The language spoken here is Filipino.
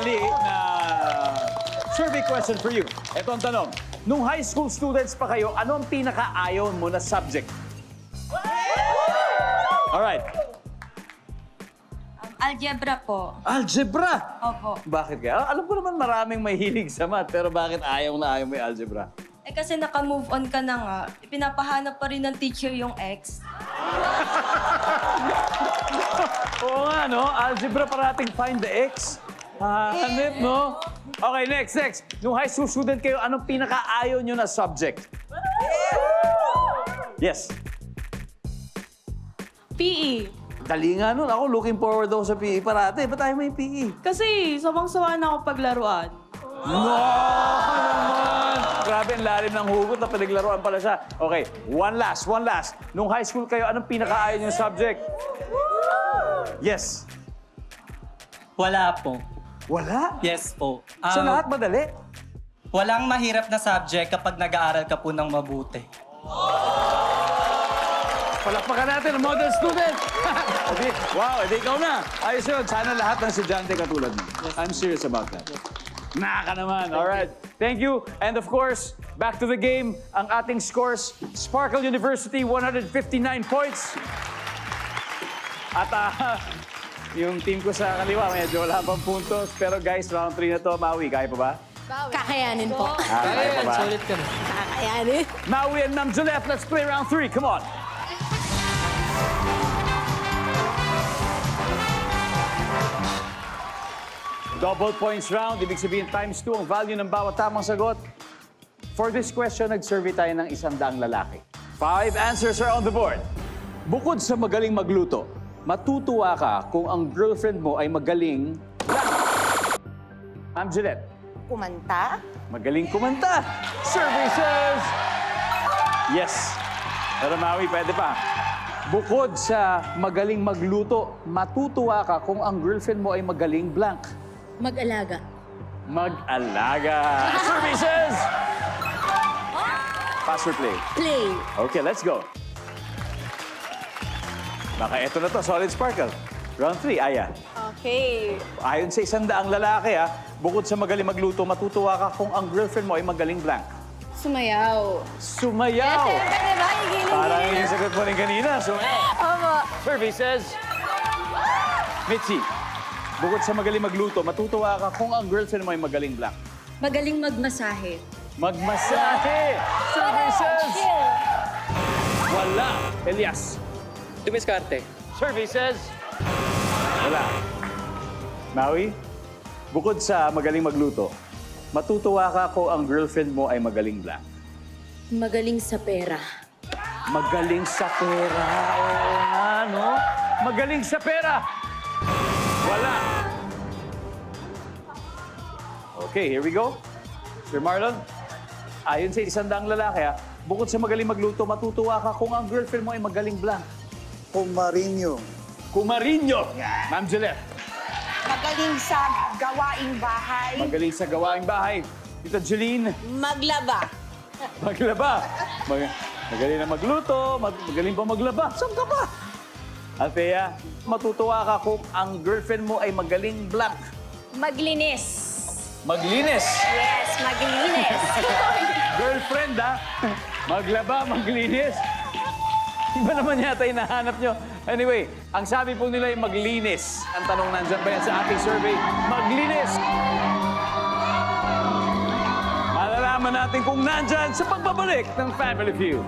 madali na survey question for you. Ito ang tanong. Nung high school students pa kayo, ano ang pinaka-ayaw mo na subject? Alright. Algebra po. Algebra! Opo. Bakit kaya? Alam ko naman maraming mahilig sa math, pero bakit ayaw na ayaw mo yung algebra? Eh kasi naka-move on ka na nga, pinapahanap pa rin ng teacher yung ex. Oo nga, no? Algebra parating find the x. Hanip, no? Okay, next, next. Nung high school student kayo, anong pinaka-ayaw nyo na subject? Yes. PE. Dali nga nun. Ako looking forward ako sa PE parati. Ba't tayo may PE? Kasi sawang-sawa na ako paglaruan. No! naman! Grabe, ang lalim ng hugot na pinaglaruan pala siya. Okay, one last, one last. Nung high school kayo, anong pinaka-ayaw nyo subject? Yes. Wala po. Wala? Yes po. Um, lahat madali? Walang mahirap na subject kapag nag-aaral ka po ng mabuti. Palakpakan natin ang model student. Edi, wow, edi ikaw na. Ayos yun. Sana lahat ng estudyante katulad mo. I'm serious about that. Naka naman. All right. Thank you. And of course, back to the game. Ang ating scores, Sparkle University, 159 points. At ah, yung team ko sa kaliwa, medyo wala pang puntos. Pero guys, round 3 na to. Maui, kaya pa ba? Kakayanin po. Ah, kaya pa ba? Kakayanin. Maui and Ma'am Juliet, let's play round 3. Come on. Double points round, ibig sabihin times 2 ang value ng bawat tamang sagot. For this question, nag-survey tayo ng isang daang lalaki. Five answers are on the board. Bukod sa magaling magluto, matutuwa ka kung ang girlfriend mo ay magaling... Ma'am Juliet, Kumanta? Magaling kumanta. Survey says... Yes. Pero Maui, pwede pa. Bukod sa magaling magluto, matutuwa ka kung ang girlfriend mo ay magaling blank. Mag-alaga. Mag-alaga. Survey says... Pass or play? Play. Okay, let's go. Baka eto na to, solid sparkle. Round 3, Aya. Okay. Ayon sa isang daang lalaki, ha, bukod sa magaling magluto, matutuwa ka kung ang girlfriend mo ay magaling blank. Sumayaw. Sumayaw! Pwede ba? Igiling Parang yung sagot mo rin kanina. Sumayaw. Opo. Survey says... Mitzi, bukod sa magaling magluto, matutuwa ka kung ang girlfriend mo ay magaling blank. Magaling magmasahe. Magmasahe! Survey says... Wala. Elias. Dumiskarte. Survey says... Wala. Maui, bukod sa magaling magluto, matutuwa ka kung ang girlfriend mo ay magaling blank. Magaling sa pera. Magaling sa pera. Oo nga, no? Magaling sa pera. Wala. Okay, here we go. Sir Marlon, ayon sa isang daang lalaki, ha, bukod sa magaling magluto, matutuwa ka kung ang girlfriend mo ay magaling blank. Kumarinyo. Kumarinyo. Ma'am Juliet, Magaling sa gawaing bahay. magaling sa gawaing bahay. Tita Jeline, Maglaba. maglaba. Mag magaling na magluto, mag- magaling pa maglaba. Saan ka ba? Althea, matutuwa ka kung ang girlfriend mo ay magaling blank. Maglinis. Maglinis. Yes, maglinis. Girlfriend, ha? Maglaba, maglinis. Iba naman yata yung nahanap nyo. Anyway, ang sabi po nila ay maglinis. Ang tanong nandyan ba yan sa ating survey? Maglinis! Malalaman natin kung nandyan sa pagbabalik ng Family Feud.